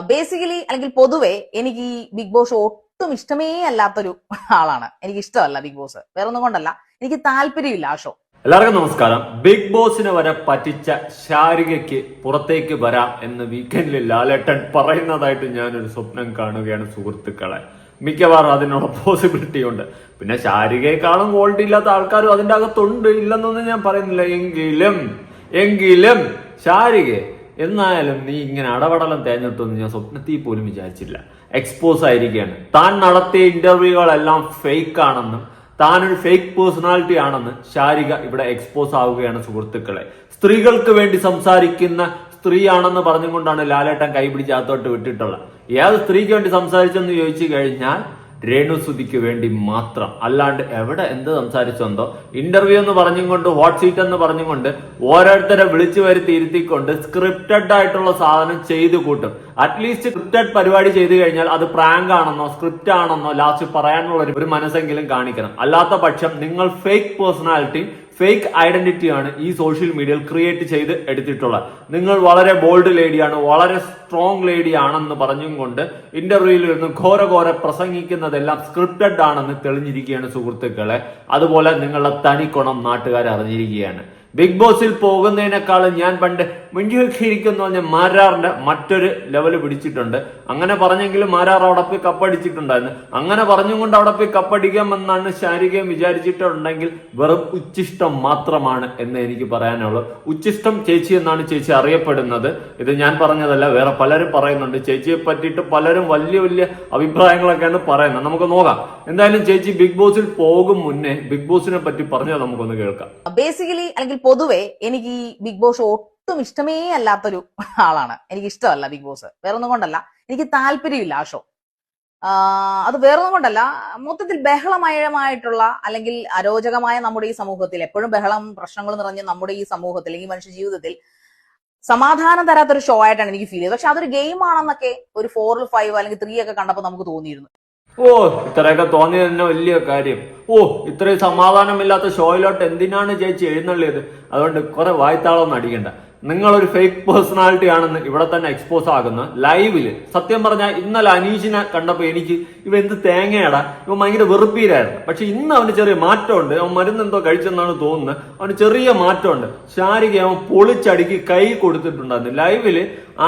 Basically അല്ലെങ്കിൽ പൊതുവെ എനിക്ക് ഈ ബിഗ് ബോസ് ഒട്ടും ഇഷ്ടമേ അല്ലാത്തൊരു ആളാണ്. എനിക്ക് ഇഷ്ടമല്ല ബിഗ് ബോസ് വേറെ ഒന്നും കൊണ്ടല്ല. എനിക്ക് താല്പര്യമില്ല ആ ഷോ എല്ലാവർക്കും നമസ്കാരം. ബിഗ് ബോസിനെ വരെ പറ്റിച്ച ശാരികയ്ക്ക് പുറത്തേക്ക് വരാം എന്ന് വീക്കെൻഡിൽ ലാലേട്ടൻ പറയുന്നതായിട്ട് ഞാനൊരു സ്വപ്നം കാണുകയാണ് സുഹൃത്തുക്കളെ. മിക്കവാറും അതിനുള്ള പോസിബിലിറ്റി ഉണ്ട്. പിന്നെ ശാരികയെക്കാളും ക്വാളിറ്റി ഇല്ലാത്ത ആൾക്കാരും അതിന്റെ അകത്തുണ്ട്. ഇല്ലെന്നൊന്നും ഞാൻ പറയുന്നില്ല. എങ്കിലും എങ്കിലും ശാരിക എന്നായാലും നീ ഇങ്ങനെ അടപടലം തേഞ്ഞിട്ടൊന്നും ഞാൻ സ്വപ്നത്തിൽ പോലും വിചാരിച്ചില്ല എക്സ്പോസ് ആയിരിക്കുകയാണ്. താൻ നടത്തിയ ഇന്റർവ്യൂകളെല്ലാം ഫേക്ക് ആണെന്നും താനൊരു ഫേക്ക് പേഴ്സണാലിറ്റി ആണെന്ന് ശാരിക ഇവിടെ എക്സ്പോസ് ആവുകയാണ് സുഹൃത്തുക്കളെ. സ്ത്രീകൾക്ക് വേണ്ടി സംസാരിക്കുന്ന സ്ത്രീയാണെന്ന് പറഞ്ഞുകൊണ്ടാണ് ലാലേട്ടൻ കൈപിടിച്ച് അകത്തോട്ട് വിട്ടിട്ടുള്ളത്. ഏത് സ്ത്രീക്ക് വേണ്ടി സംസാരിച്ചെന്ന് ചോദിച്ചു കഴിഞ്ഞാൽ രേണുസുതിക്ക് വേണ്ടി മാത്രം. അല്ലാണ്ട് എവിടെ എന്ത് സംസാരിച്ചെന്തോ ഇന്റർവ്യൂ എന്ന് പറഞ്ഞും കൊണ്ട് ഹോട്ട് സീറ്റ് എന്ന് പറഞ്ഞും കൊണ്ട് ഓരോരുത്തരെ വിളിച്ചു വരുത്തി ഇരുത്തിക്കൊണ്ട് സ്ക്രിപ്റ്റഡ് ആയിട്ടുള്ള സാധനം ചെയ്തു കൂട്ടും. അറ്റ്ലീസ്റ്റ് സ്ക്രിപ്റ്റഡ് പരിപാടി ചെയ്തു കഴിഞ്ഞാൽ അത് പ്രാങ്ക് ആണെന്നോ സ്ക്രിപ്റ്റ് ആണെന്നോ ലാസ്റ്റ് പറയാനുള്ള ഒരു മനസ്സെങ്കിലും കാണിക്കണം. അല്ലാത്ത പക്ഷം നിങ്ങൾ ഫേക്ക് പേഴ്സണാലിറ്റി ഫേക്ക് ഐഡന്റിറ്റിയാണ് ഈ സോഷ്യൽ മീഡിയയിൽ ക്രിയേറ്റ് ചെയ്ത് എടുത്തിട്ടുള്ളത്. നിങ്ങൾ വളരെ ബോൾഡ് ലേഡിയാണ് വളരെ സ്ട്രോങ് ലേഡി ആണെന്ന് പറഞ്ഞും കൊണ്ട് ഇന്റർവ്യൂവിൽ ഇരുന്ന് ഘോര ഘോര പ്രസംഗിക്കുന്നതെല്ലാം സ്ക്രിപ്റ്റഡ് ആണെന്ന് തെളിഞ്ഞിരിക്കുകയാണ് സുഹൃത്തുക്കളെ. അതുപോലെ നിങ്ങളുടെ തനിക്കുണം നാട്ടുകാർ അറിഞ്ഞിരിക്കുകയാണ്. ബിഗ് ബോസിൽ പോകുന്നതിനേക്കാളും ഞാൻ പണ്ട് മുൻകിരിക്കുന്നു പറഞ്ഞ മാരാറിന്റെ മറ്റൊരു ലെവൽ പിടിച്ചിട്ടുണ്ട്. അങ്ങനെ പറഞ്ഞെങ്കിലും മാരാർ അവിടെ പോയി കപ്പടിച്ചിട്ടുണ്ടായിരുന്നു. അങ്ങനെ പറഞ്ഞും കൊണ്ട് അവിടെ പോയി കപ്പടിക്കാമെന്നാണ് ശാരികയും വിചാരിച്ചിട്ടുണ്ടെങ്കിൽ വെറും ഉച്ചിഷ്ടം മാത്രമാണ് എന്ന് എനിക്ക് പറയാനുള്ളൂ. ഉച്ചിഷ്ടം ചേച്ചി എന്നാണ് ചേച്ചി അറിയപ്പെടുന്നത്. ഇത് ഞാൻ പറഞ്ഞതല്ല വേറെ പലരും പറയുന്നുണ്ട്. ചേച്ചിയെ പറ്റിയിട്ട് പലരും വലിയ വലിയ അഭിപ്രായങ്ങളൊക്കെയാണ് പറയുന്നത്. നമുക്ക് നോക്കാം. എന്തായാലും ചേച്ചി ബിഗ് ബോസിൽ പോകും മുന്നേ ബിഗ് ബോസിനെ പറ്റി പറഞ്ഞാൽ നമുക്കൊന്ന് കേൾക്കാം. ബേസിക്കലി അല്ലെങ്കിൽ പൊതുവെ എനിക്ക് ഈ ബിഗ് ബോസ് ഒട്ടും ഇഷ്ടമേ അല്ലാത്തൊരു ആളാണ്. എനിക്ക് ഇഷ്ടമല്ല ബിഗ് ബോസ്. വേറെ ഒന്നും കൊണ്ടല്ല. എനിക്ക് താല്പര്യമില്ല ആ ഷോ അത് വേറൊന്നും കൊണ്ടല്ല. മൊത്തത്തിൽ ബഹളമയമായിട്ടുള്ള അല്ലെങ്കിൽ അരോചകമായ നമ്മുടെ ഈ സമൂഹത്തിൽ എപ്പോഴും ബഹളം പ്രശ്നങ്ങൾ നിറഞ്ഞ നമ്മുടെ ഈ സമൂഹത്തിൽ ഈ മനുഷ്യ ജീവിതത്തിൽ സമാധാനം തരാത്തൊരു ഷോ ആയിട്ടാണ് എനിക്ക് ഫീൽ ചെയ്തത്. പക്ഷെ അതൊരു ഗെയിം ആണെന്നൊക്കെ ഒരു ഫോറിൽ ഫൈവ് അല്ലെങ്കിൽ ത്രീ ഒക്കെ കണ്ടപ്പോൾ നമുക്ക് തോന്നിയിരുന്നു. ഓ ഇത്രയൊക്കെ തോന്നി തന്നെ വലിയ കാര്യം. ഓ ഇത്രയും സമാധാനമില്ലാത്ത ഷോയിലോട്ട് എന്തിനാണ് ചേച്ചി എഴുന്നള്ളിയത്? അതുകൊണ്ട് കുറെ വായ്ത്താളൊന്നും അടിക്കണ്ട. നിങ്ങളൊരു ഫേക്ക് പേഴ്സണാലിറ്റി ആണെന്ന് ഇവിടെ തന്നെ എക്സ്പോസ് ആകുന്ന ലൈവിൽ സത്യം പറഞ്ഞാൽ ഇന്നലെ അനീഷിനെ കണ്ടപ്പോൾ എനിക്ക് ഇവ എന്ത് തേങ്ങയാടാ? ഇവ ഭയങ്കര വെറുപ്പീരായിരുന്നു പക്ഷെ ഇന്ന് അവന് ചെറിയ മാറ്റമുണ്ട്. അവൻ മരുന്ന് എന്തോ കഴിച്ചെന്നാണ് തോന്നുന്നത് അവന് ചെറിയ മാറ്റമുണ്ട്. ശാരിക അവൻ പൊളിച്ചടുക്കി കൈ കൊടുത്തിട്ടുണ്ടായിരുന്നു. ലൈവിൽ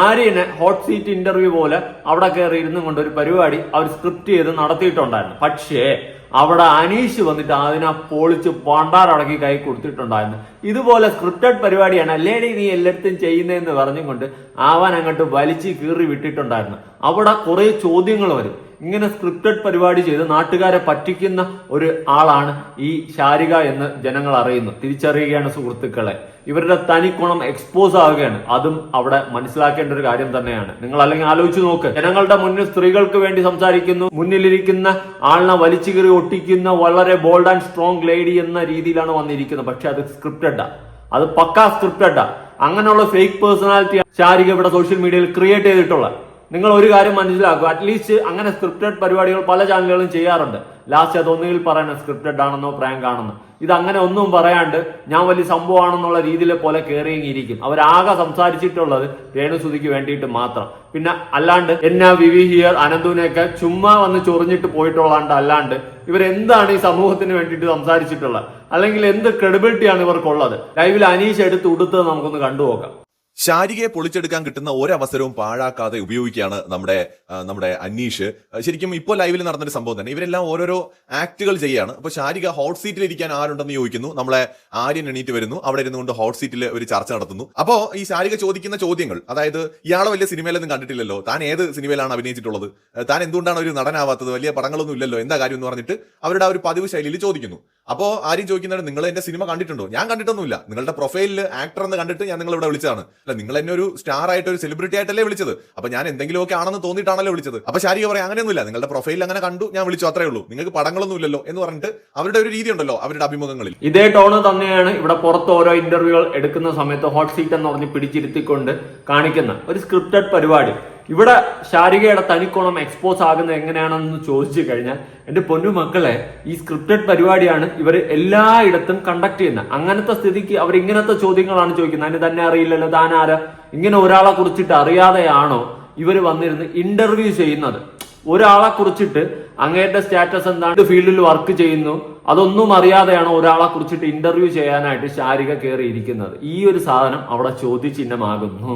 ആര്യനെ ഹോട്ട് സീറ്റ് ഇന്റർവ്യൂ പോലെ അവിടെ കയറി ഇരുന്നും കൊണ്ട് ഒരു പരിപാടി അവർ സ്ക്രിപ്റ്റ് ചെയ്ത് നടത്തിയിട്ടുണ്ടായിരുന്നു. പക്ഷേ അവിടെ അനീഷ് വന്നിട്ട് അതിനെ പൊളിച്ച് പണ്ടാറടക്കി കൈ കൊടുത്തിട്ടുണ്ടായിരുന്നു. ഇതുപോലെ സ്ക്രിപ്റ്റഡ് പരിപാടിയാണ്. അല്ലേടി നീ എല്ലായിടത്തും ചെയ്യുന്നതെന്ന് പറഞ്ഞുകൊണ്ട് അവൻ അങ്ങോട്ട് വലിച്ചു കീറി വിട്ടിട്ടുണ്ടായിരുന്നു. അവിടെ കുറേ ചോദ്യങ്ങൾ വരും. ഇങ്ങനെ സ്ക്രിപ്റ്റഡ് പരിപാടി ചെയ്ത് നാട്ടുകാരെ പറ്റിക്കുന്ന ഒരു ആളാണ് ഈ ശാരിക എന്ന് ജനങ്ങൾ അറിയുന്നു. തിരിച്ചറിയുകയാണ് സുഹൃത്തുക്കളെ. ഇവരുടെ തനിക്കുണം എക്സ്പോസ് ആവുകയാണ്. അതും അവിടെ മനസ്സിലാക്കേണ്ട ഒരു കാര്യം തന്നെയാണ്. നിങ്ങൾ അല്ലെങ്കിൽ ആലോചിച്ച് നോക്ക്. ജനങ്ങളുടെ മുന്നിൽ സ്ത്രീകൾക്ക് വേണ്ടി സംസാരിക്കുന്നു. മുന്നിലിരിക്കുന്ന ആളിനെ വലിച്ചു കീറി ഒട്ടിക്കുന്ന വളരെ ബോൾഡ് ആൻഡ് സ്ട്രോങ് ലേഡി എന്ന രീതിയിലാണ് വന്നിരിക്കുന്നത്. പക്ഷെ അത് സ്ക്രിപ്റ്റഡാ അത് പക്കാ സ്ക്രിപ്റ്റഡാ അങ്ങനെയുള്ള ഫേക്ക് പേഴ്സണാലിറ്റി ശാരിക ഇവിടെ സോഷ്യൽ മീഡിയയിൽ ക്രിയേറ്റ് ചെയ്തിട്ടുള്ള നിങ്ങൾ ഒരു കാര്യം മനസ്സിലാക്കുക. അറ്റ്ലീസ്റ്റ് അങ്ങനെ സ്ക്രിപ്റ്റഡ് പരിപാടികൾ പല ചാനലുകളും ചെയ്യാറുണ്ട്. ലാസ്റ്റ് അത് ഒന്നുകിൽ പറയണം സ്ക്രിപ്റ്റഡ് ആണെന്നോ പ്രാങ്ക് ആണെന്നോ. ഇത് അങ്ങനെ ഒന്നും പറയാണ്ട് ഞാൻ വലിയ സംഭവമാണെന്നുള്ള രീതിയിലെ പോലെ കയറിയിരിക്കും അവരാകെ സംസാരിച്ചിട്ടുള്ളത് രേണുസുതിക്ക് വേണ്ടിയിട്ട് മാത്രം. പിന്നെ അല്ലാണ്ട് എന്നാ വിവി ഹിയർ അനന്തുവിനെയൊക്കെ ചുമ്മാ വന്ന് ചൊറിഞ്ഞിട്ട് പോയിട്ടുള്ളാണ്ട് അല്ലാണ്ട് ഇവരെന്താണ് ഈ സമൂഹത്തിന് വേണ്ടിയിട്ട് സംസാരിച്ചിട്ടുള്ളത്? അല്ലെങ്കിൽ എന്ത് ക്രെഡിബിലിറ്റിയാണ് ഇവർക്കുള്ളത്? ലൈവിൽ അനീഷ് എടുത്ത് ഉടുത്തത് നമുക്കൊന്ന് കണ്ടുപോക്കാം ശാരികയെ പൊളിച്ചെടുക്കാൻ കിട്ടുന്ന ഒരവസരവും പാഴാക്കാതെ ഉപയോഗിക്കുകയാണ് നമ്മുടെ നമ്മുടെ അന്വീഷ് ശരിക്കും ഇപ്പോൾ ലൈവിൽ നടന്നൊരു സംഭവം തന്നെ. ഇവരെല്ലാം ഓരോരോ ആക്ടുകൾ ചെയ്യുകയാണ്. അപ്പോൾ ശാരിക ഹോട്ട് സീറ്റിൽ ഇരിക്കാൻ ആരുണ്ടെന്ന് ചോദിക്കുന്നു. നമ്മളെ ആര്യൻ എണീറ്റ് വരുന്നു. അവിടെ ഇരുന്നുകൊണ്ട് ഹോട്ട് സീറ്റിൽ ഒരു ചർച്ച നടത്തുന്നു. അപ്പോൾ ഈ ശാരിക ചോദിക്കുന്ന ചോദ്യങ്ങൾ അതായത് ഇയാളെ വലിയ സിനിമയിലൊന്നും കണ്ടിട്ടില്ലല്ലോ. താൻ ഏത് സിനിമയിലാണ് അഭിനയിച്ചിട്ടുള്ളത്? താൻ എന്തുകൊണ്ടാണ് ഒരു നടനാവാത്തത്? വലിയ പടങ്ങളൊന്നും ഇല്ലല്ലോ. എന്താ കാര്യം എന്ന് പറഞ്ഞിട്ട് അവരുടെ ആ ഒരു പതിവ് ശൈലിയിൽ ചോദിക്കുന്നു. അപ്പോൾ ആരും ചോദിക്കുന്നത് നിങ്ങൾ എന്റെ സിനിമ കണ്ടിട്ടുണ്ടോ? ഞാൻ കണ്ടിട്ടൊന്നുമില്ല. നിങ്ങളുടെ പ്രൊഫൈലിൽ ആക്ടർ എന്ന് കണ്ടിട്ട് ഞാൻ നിങ്ങളിവിടെ വിളിച്ചതാണ്. അല്ല നിങ്ങൾ എന്നെ ഒരു സ്റ്റാർ ആയിട്ട് ഒരു സെലിബ്രിറ്റി ആയിട്ടല്ലേ വിളിച്ചത്? അപ്പൊ ഞാൻ എന്തെങ്കിലുമൊക്കെ ആണെന്ന് തോന്നിയിട്ടാണല്ലോ വിളിച്ചത്. അപ്പൊ ശാരിക പറയാം അങ്ങനെയൊന്നുമില്ല. നിങ്ങളുടെ പ്രൊഫൈലിൽ അങ്ങനെ കണ്ടു ഞാൻ വിളിച്ചു അത്രേ ഉള്ളൂ. നിങ്ങൾക്ക് പടങ്ങളൊന്നും ഇല്ലല്ലോ എന്ന് പറഞ്ഞിട്ട് അവരുടെ ഒരു രീതി ഉണ്ടല്ലോ അവരുടെ അഭിമുഖങ്ങളിൽ. ഇതേ ടോണ് തന്നെയാണ് ഇവിടെ പുറത്ത് ഓരോ ഇന്റർവ്യൂകൾ എടുക്കുന്ന സമയത്ത് ഹോട്ട് സീറ്റ് എന്ന് പറഞ്ഞ് പിടിച്ചിരുത്തിക്കൊണ്ട് കാണിക്കുന്ന ഒരു സ്ക്രിപ്റ്റഡ് പരിപാടി. ഇവിടെ ശാരികയുടെ തനിക്കോണം എക്സ്പോസ് ആകുന്നത് എങ്ങനെയാണെന്ന് ചോദിച്ചു കഴിഞ്ഞാൽ എന്റെ പൊന്നു മക്കളെ ഈ സ്ക്രിപ്റ്റഡ് പരിപാടിയാണ് ഇവർ എല്ലായിടത്തും കണ്ടക്ട് ചെയ്യുന്നത്. അങ്ങനത്തെ സ്ഥിതിക്ക് അവർ ഇങ്ങനത്തെ ചോദ്യങ്ങളാണ് ചോദിക്കുന്നത്. അതിന് തന്നെ അറിയില്ലല്ലോ താനാര ഇങ്ങനെ ഒരാളെ കുറിച്ചിട്ട് അറിയാതെയാണോ ഇവർ വന്നിരുന്ന് ഇന്റർവ്യൂ ചെയ്യുന്നത്? ഒരാളെ കുറിച്ചിട്ട് അങ്ങേരുടെ സ്റ്റാറ്റസ് എന്താണ്? ഫീൽഡിൽ വർക്ക് ചെയ്യുന്നു? അതൊന്നും അറിയാതെയാണ് ഒരാളെ കുറിച്ചിട്ട് ഇന്റർവ്യൂ ചെയ്യാനായിട്ട് ശാരിക കയറിയിരിക്കുന്നത് ഈ ഒരു സാധനം അവിടെ ചോദ്യചിഹ്നമാകുന്നു.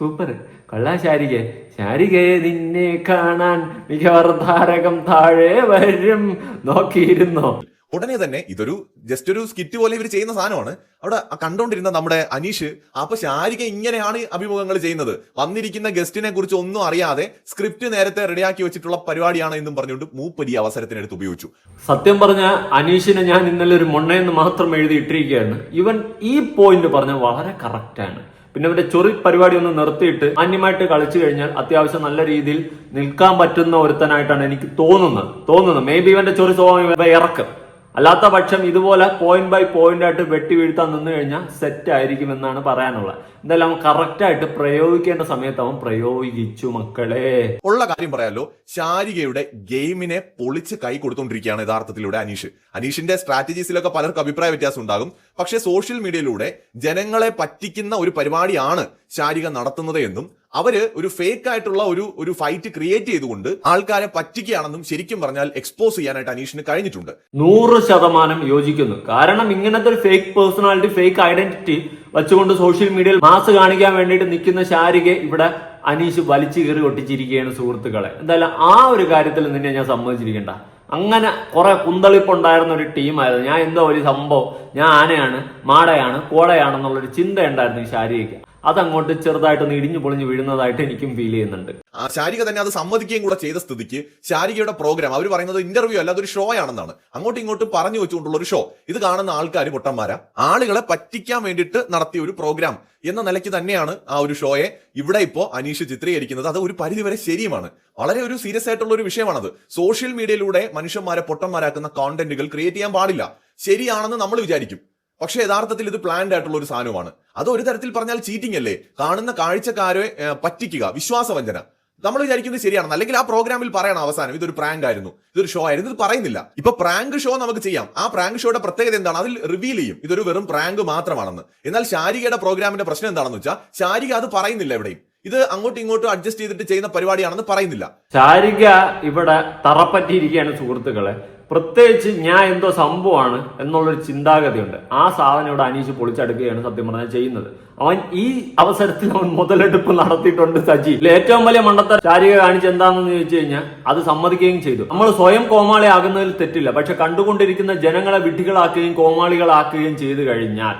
സൂപ്പർ. കൊള്ളാ ശാരിക. ശാരികയെ നിന്നെ കാണാൻ മികവർ താരകം താഴെ വരും. നോക്കിയിരുന്നോ? ഉടനെ തന്നെ ഇതൊരു ജസ്റ്റ് ഒരു സ്കിറ്റ് പോലെ ഇവർ ചെയ്യുന്ന സാധനമാണ്. അവിടെ കണ്ടോണ്ടിരുന്ന നമ്മുടെ അനീഷ് അപ്പൊ ശാരിക ഇങ്ങനെയാണ് അഭിമുഖങ്ങൾ ചെയ്യുന്നത്. വന്നിരിക്കുന്ന ഗസ്റ്റിനെ കുറിച്ച് ഒന്നും അറിയാതെ സ്ക്രിപ്റ്റ് നേരത്തെ റെഡിയാക്കി വെച്ചിട്ടുള്ള പരിപാടിയാണ് എന്നും പറഞ്ഞുകൊണ്ട് മൂപ്പരി അവസരത്തിനെടുത്ത് ഉപയോഗിച്ചു. സത്യം പറഞ്ഞ അനീഷിനെ ഞാൻ ഇന്നലെ ഒരു മൊണ്ണയെന്ന് മാത്രം എഴുതിയിട്ടിരിക്കുകയാണ് ഇവൻ ഈ പോയിന്റ് പറഞ്ഞ വളരെ കറക്റ്റാണ് പിന്നെ അവന്റെ ചൊറി പരിപാടി ഒന്ന് നിർത്തിയിട്ട് മാന്യമായിട്ട് കളിച്ചു കഴിഞ്ഞാൽ അത്യാവശ്യം നല്ല രീതിയിൽ നിൽക്കാൻ പറ്റുന്ന ഒരുത്തനായിട്ടാണ് എനിക്ക് തോന്നുന്നത്. തോന്നുന്നത്. മേ ബി ഇവന്റെ ചൊറി സ്വഭാവം ഇറക്കും. അല്ലാത്ത പക്ഷം ഇതുപോലെ പോയിന്റ് ബൈ പോയിന്റ് ആയിട്ട് വെട്ടി വീഴ്ത്താൻ നിന്ന് കഴിഞ്ഞാൽ സെറ്റ് ആയിരിക്കും എന്നാണ് പറയാനുള്ളത്. എന്തായാലും കറക്റ്റ് ആയിട്ട് പ്രയോഗിക്കേണ്ട സമയത്ത് അവൻ പ്രയോഗിച്ചു മക്കളെ. ഉള്ള കാര്യം പറയാലോ. ശാരികയുടെ ഗെയിമിനെ പൊളിച്ച് കൈ കൊടുത്തോണ്ടിരിക്കുകയാണ് യഥാർത്ഥത്തിലൂടെ അനീഷ്. അനീഷിന്റെ സ്ട്രാറ്റജീസിലൊക്കെ പലർക്കും അഭിപ്രായ വ്യത്യാസം ഉണ്ടാകും. പക്ഷേ സോഷ്യൽ മീഡിയയിലൂടെ ജനങ്ങളെ പറ്റിക്കുന്ന ഒരു പരിപാടിയാണ് ശാരിക നടത്തുന്നത് എന്നും അവർ ഒരു ഫേക്ക് ആയിട്ടുള്ള ഒരു ഒരു ഫൈറ്റ് ക്രിയേറ്റ് ചെയ്തുകൊണ്ട് ആൾക്കാരെ പറ്റിക്കുകയാണെന്നും ശരിക്കും പറഞ്ഞാൽ എക്സ്പോസ് ചെയ്യാനായിട്ട് അനീഷിന് കഴിഞ്ഞിട്ടുണ്ട്. നൂറ് ശതമാനം യോജിക്കുന്നു. കാരണം ഇങ്ങനത്തെ ഒരു ഫേക്ക് പേഴ്സണാലിറ്റി ഫേക്ക് ഐഡന്റിറ്റി വെച്ചുകൊണ്ട് സോഷ്യൽ മീഡിയയിൽ മാസ് കാണിക്കാൻ വേണ്ടിയിട്ട് നിൽക്കുന്ന ശാരിക ഇവിടെ അനീഷ് വലിച്ചു കയറി ഒട്ടിച്ചിരിക്കുകയാണ് സുഹൃത്തുക്കളെ. എന്തായാലും ആ ഒരു കാര്യത്തിൽ നിന്നെ ഞാൻ സമ്മതിച്ചിരിക്കണ്ട. അങ്ങനെ കുറെ കുന്തളിപ്പുണ്ടായിരുന്ന ഒരു ടീമായിരുന്നു ഞാൻ എന്തോ ഒരു സംഭവം ഞാൻ ആനയാണ് മാടയാണ് കോടയാണെന്നുള്ളൊരു ചിന്ത ഉണ്ടായിരുന്നു ഈ ശാരികയ്ക്ക്. അതങ്ങോട്ട് ചെറുതായിട്ടൊന്ന് ഇടിഞ്ഞു പൊളിഞ്ഞു വീഴുന്നതായിട്ട് എനിക്കും ഫീൽ ചെയ്യുന്നുണ്ട്. ശാരിക തന്നെ അത് സമ്മതിക്കുകയും കൂടെ ചെയ്ത സ്ഥിതിക്ക് ശാരികയുടെ പ്രോഗ്രാം അവർ പറയുന്നത് ഇന്റർവ്യൂ അല്ല അതൊരു ഷോ ആണെന്നാണ്. അങ്ങോട്ടും ഇങ്ങോട്ടും പറഞ്ഞു വെച്ചുകൊണ്ടുള്ള ഒരു ഷോ ഇത് കാണുന്ന ആൾക്കാർ പൊട്ടന്മാരാ. ആളുകളെ പറ്റിക്കാൻ വേണ്ടിയിട്ട് നടത്തിയ ഒരു പ്രോഗ്രാം എന്ന നിലയ്ക്ക് തന്നെയാണ് ആ ഒരു ഷോയെ ഇവിടെ ഇപ്പോ അനീഷ് ചിത്രീകരിക്കുന്നത്. അത് ഒരു പരിധിവരെ ശരിയുമാണ്. വളരെ ഒരു സീരിയസ് ആയിട്ടുള്ള ഒരു വിഷയമാണത്. സോഷ്യൽ മീഡിയയിലൂടെ മനുഷ്യന്മാരെ പൊട്ടന്മാരാക്കുന്ന കോണ്ടന്റുകൾ ക്രിയേറ്റ് ചെയ്യാൻ പാടില്ല. ശരിയാണെന്ന് നമ്മൾ വിചാരിക്കും. പക്ഷേ യഥാർത്ഥത്തിൽ ഇത് പ്ലാൻഡ് ആയിട്ടുള്ള ഒരു സാധനമാണ് അത് ഒരു തരത്തിൽ പറഞ്ഞാൽ ചീറ്റിംഗ് അല്ലേ? കാണുന്ന കാഴ്ചക്കാരെ പറ്റിക്കുക വിശ്വാസവഞ്ചന. നമ്മൾ വിചാരിക്കുന്നത് ശരിയാണ്. അല്ലെങ്കിൽ ആ പ്രോഗ്രാമിൽ പറയണം അവസാനം ഇതൊരു പ്രാങ്ക് ആയിരുന്നു ഇതൊരു ഷോ ആയിരുന്നു ഇത് പറയുന്നില്ല. ഇപ്പൊ പ്രാങ്ക് ഷോ നമുക്ക് ചെയ്യാം. ആ പ്രാങ്ക് ഷോയുടെ പ്രത്യേകത എന്താണ്? അതിൽ റിവീൽ ചെയ്യും. ഇതൊരു വെറും പ്രാങ്ക് മാത്രമാണെന്ന്. എന്നാൽ ശാരികയുടെ പ്രോഗ്രാമിന്റെ പ്രശ്നം എന്താണെന്ന് വെച്ചാൽ ശാരിക അത് പറയുന്നില്ല എവിടെയും. ഇത് അങ്ങോട്ടും ഇങ്ങോട്ടും അഡ്ജസ്റ്റ് ചെയ്തിട്ട് ചെയ്യുന്ന പരിപാടിയാണെന്ന് പറയുന്നില്ല. ശാരിക ഇവിടെ തറപ്പറ്റിയിരിക്കുകയാണ് സുഹൃത്തുക്കളെ. പ്രത്യേകിച്ച് ഞാൻ എന്തോ സംഭവമാണ് എന്നുള്ളൊരു ചിന്താഗതിയുണ്ട്. ആ സാധനം ഇവിടെ അനീഷ് പൊളിച്ചെടുക്കുകയാണ് സത്യം പറഞ്ഞാൽ ചെയ്യുന്നത്. അവൻ ഈ അവസരത്തിൽ അവൻ മുതലെടുപ്പ് നടത്തിയിട്ടുണ്ട് സജി. ഏറ്റവും വലിയ മണ്ടത്തെ ശാരീരിക കാണിച്ച് എന്താണെന്ന് ചോദിച്ചു കഴിഞ്ഞാൽ അത് സമ്മതിക്കുകയും ചെയ്തു. നമ്മൾ സ്വയം കോമാളിയാകുന്നതിൽ തെറ്റില്ല. പക്ഷെ കണ്ടുകൊണ്ടിരിക്കുന്ന ജനങ്ങളെ വിഡ്ഢികളാക്കുകയും കോമാളികളാക്കുകയും ചെയ്തു കഴിഞ്ഞാൽ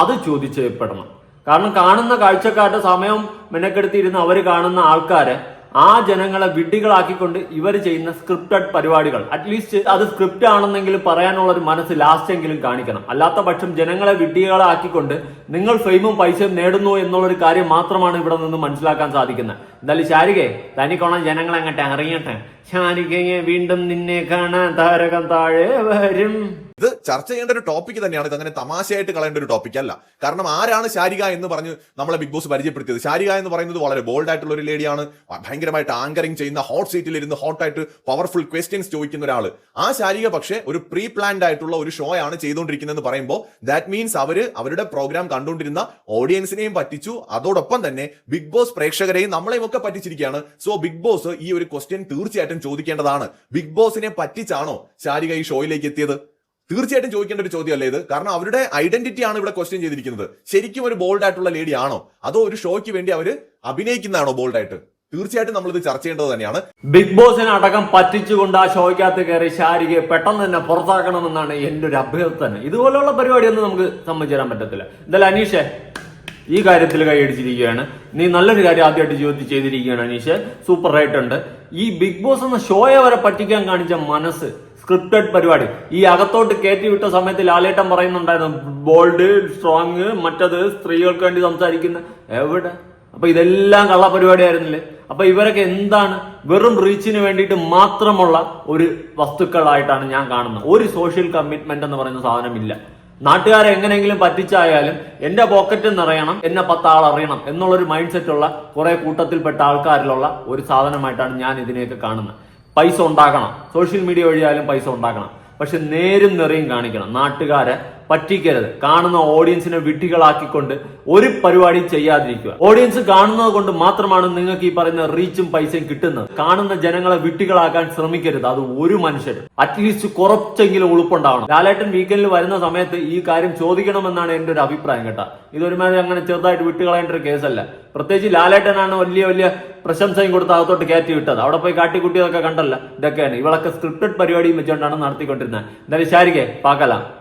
അത് ചോദിച്ചപ്പെടണം കാരണം കാണുന്ന കാഴ്ചക്കാരുടെ സമയം മെനക്കെടുത്തിയിരുന്ന അവർ കാണുന്ന ആൾക്കാരെ ആ ജനങ്ങളെ വിഡ്ഢികളാക്കിക്കൊണ്ട് ഇവർ ചെയ്യുന്ന സ്ക്രിപ്റ്റഡ് പരിപാടികൾ. അറ്റ്ലീസ്റ്റ് അത് സ്ക്രിപ്റ്റ് ആണെന്നെങ്കിലും പറയാനുള്ള ഒരു മനസ്സ് ലാസ്റ്റ് എങ്കിലും കാണിക്കണം. അല്ലാത്ത പക്ഷം ജനങ്ങളെ വിഡ്ഢികളാക്കിക്കൊണ്ട് നിങ്ങൾ ഫെയിമും പൈസയും നേടുന്നു എന്നുള്ളൊരു കാര്യം മാത്രമാണ് ഇവിടെ നിന്ന് മനസ്സിലാക്കാൻ സാധിക്കുന്നത്. എന്തായാലും ശാരികെ തനിക്കോണം ജനങ്ങളെ അങ്ങോട്ട് അറിയട്ടെ ശാരികയെ വീണ്ടും നിന്നെ കാണാൻ താരകം താഴെ വരും. ഇത് ചർച്ച ചെയ്യേണ്ട ഒരു ടോപ്പിക് തന്നെയാണ്. ഇത് അങ്ങനെ തമാശയായിട്ട് കളയേണ്ട ഒരു ടോപ്പിക് അല്ല. കാരണം ആരാണ് ശാരിക എന്ന് പറഞ്ഞ് നമ്മളെ ബിഗ് ബോസ് പരിചയപ്പെടുത്തിയത്? ശാരിക എന്ന് പറയുന്നത് വളരെ ബോൾഡ് ആയിട്ടുള്ള ഒരു ലേഡിയാണ് ഭയങ്കരമായിട്ട് ആങ്കറിങ് ചെയ്യുന്ന ഹോട്ട് സീറ്റിൽ ഇരുന്ന് ഹോട്ടായിട്ട് പവർഫുൾ ക്വസ്റ്റ്യൻസ് ചോദിക്കുന്ന ഒരാൾ ആ ശാരിക പക്ഷേ ഒരു പ്രീ പ്ലാൻഡ് ആയിട്ടുള്ള ഒരു ഷോ ആണ് ചെയ്തുകൊണ്ടിരിക്കുന്നതെന്ന് പറയുമ്പോൾ ദാറ്റ് മീൻസ് അവർ അവരുടെ പ്രോഗ്രാം കണ്ടുകൊണ്ടിരുന്ന ഓഡിയൻസിനെയും പറ്റിച്ചു. അതോടൊപ്പം തന്നെ ബിഗ് ബോസ് പ്രേക്ഷകരെയും നമ്മളെയും ഒക്കെ പറ്റിച്ചിരിക്കുകയാണ്. സോ ബിഗ് ബോസ് ഈ ഒരു ക്വസ്റ്റ്യൻ തീർച്ചയായിട്ടും ചോദിക്കേണ്ടതാണ്. ബിഗ് ബോസിനെ പറ്റിച്ചാണോ ശാരിക ഈ ഷോയിലേക്ക് എത്തിയത്? തീർച്ചയായിട്ടും ചോദിക്കേണ്ട ഒരു ചോദ്യമല്ലേ ഇത്? കാരണം അവരുടെ ഐഡന്റിറ്റി ആണ് ഇവിടെ ക്വസ്റ്റ്യൻ ചെയ്തിരിക്കുന്നത്. ശരിക്കും ഒരു ബോൾഡ് ആയിട്ടുള്ള ലേഡി ആണോ? അതോ ഒരു ഷോയ്ക്ക് വേണ്ടി അവർ അഭിനയിക്കുന്നതാണോ ബോൾഡ് ആയിട്ട്? തീർച്ചയായിട്ടും നമ്മൾ ഇത് ചർച്ച ചെയ്യേണ്ടത് തന്നെയാണ്. ബിഗ് ബോസിനെ അടക്കം പറ്റിച്ചുകൊണ്ട് ആ ഷോയ്ക്കകത്ത് കയറി ശാരിക പെട്ടെന്ന് തന്നെ പുറത്താക്കണമെന്നാണ് എന്റെ ഒരു അഭ്യർത്ഥന. ഇതുപോലുള്ള പരിപാടിയൊന്നും നമുക്ക് സമ്മതിച്ചു തരാൻ പറ്റത്തില്ല. എന്തായാലും അനീഷേ ഈ കാര്യത്തിൽ കൈയടിച്ചിരിക്കുകയാണ് നീ നല്ലൊരു കാര്യം ആദ്യമായിട്ട് ജീവിതത്തിൽ ചെയ്തിരിക്കുകയാണ് അനീഷ്. സൂപ്പർ ആയിട്ടുണ്ട് ഈ ബിഗ് ബോസ് എന്ന ഷോയെ വരെ പറ്റിക്കാൻ കാണിച്ച മനസ്സ് സ്ക്രിപ്റ്റഡ് പരിപാടി. ഈ അകത്തോട്ട് കയറ്റി വിട്ട സമയത്ത് ലാലേട്ടൻ പറയുന്നുണ്ടായിരുന്നു ബോൾഡ് സ്ട്രോങ് മറ്റത് സ്ത്രീകൾക്ക് വേണ്ടി സംസാരിക്കുന്ന എവിടെ? അപ്പൊ ഇതെല്ലാം കള്ള പരിപാടിയായിരുന്നില്ലേ? അപ്പൊ ഇവരൊക്കെ എന്താണ്? വെറും റീച്ചിന് വേണ്ടിയിട്ട് മാത്രമുള്ള ഒരു വസ്തുക്കളായിട്ടാണ് ഞാൻ കാണുന്നത്. ഒരു സോഷ്യൽ കമ്മിറ്റ്മെന്റ് എന്ന് പറയുന്ന സാധനമില്ല. നാട്ടുകാരെ എങ്ങനെയെങ്കിലും പറ്റിച്ചായാലും എന്റെ പോക്കറ്റ് നിറയണം എന്നെ പത്ത് ആൾ അറിയണം എന്നുള്ളൊരു മൈൻഡ് സെറ്റ് ഉള്ള കുറെ കൂട്ടത്തിൽപ്പെട്ട ആൾക്കാരിലുള്ള ഒരു സാധനമായിട്ടാണ് ഞാൻ ഇതിനെയൊക്കെ കാണുന്നത്. പൈസ ഉണ്ടാക്കണം. സോഷ്യൽ മീഡിയ വഴിയായാലും പൈസ ഉണ്ടാക്കണം. പക്ഷെ നേരും നിറയും കാണിക്കണം. നാട്ടുകാരെ പറ്റിക്കരുത്. കാണുന്ന ഓഡിയൻസിനെ വിട്ടികളാക്കിക്കൊണ്ട് ഒരു പരിപാടിയും ചെയ്യാതിരിക്കുക. ഓഡിയൻസ് കാണുന്നത് കൊണ്ട് മാത്രമാണ് നിങ്ങൾക്ക് ഈ പറയുന്ന റീച്ചും പൈസയും കിട്ടുന്നത്. കാണുന്ന ജനങ്ങളെ വിട്ടികളാക്കാൻ ശ്രമിക്കരുത്. അത് ഒരു മനുഷ്യരും അറ്റ്ലീസ്റ്റ് കുറച്ചെങ്കിലും ഉളുപ്പുണ്ടാവണം. ലാലേട്ടൻ വീക്കെൻഡിൽ വരുന്ന സമയത്ത് ഈ കാര്യം ചോദിക്കണമെന്നാണ് എന്റെ ഒരു അഭിപ്രായം കേട്ടോ. ഇതൊരുമാതിരി അങ്ങനെ ചെറുതായിട്ട് വിട്ടുകളയേണ്ട ഒരു കേസല്ല പ്രത്യേകിച്ച് ലാലേട്ടനാണ് വലിയ വലിയ പ്രശംസയും കൊടുത്ത് അകത്തോട്ട് കയറ്റി വിട്ടത്. അവിടെ പോയി കാട്ടിക്കുട്ടിയതൊക്കെ കണ്ടല്ല. ഇതൊക്കെയാണ്. ഇവളൊക്കെ സ്ക്രിപ്റ്റഡ് പരിപാടിയും വെച്ചുകൊണ്ടാണ് നടത്തിക്കൊണ്ടിരുന്നത്. എന്തായാലും ശാരികെ പാക്കലാം.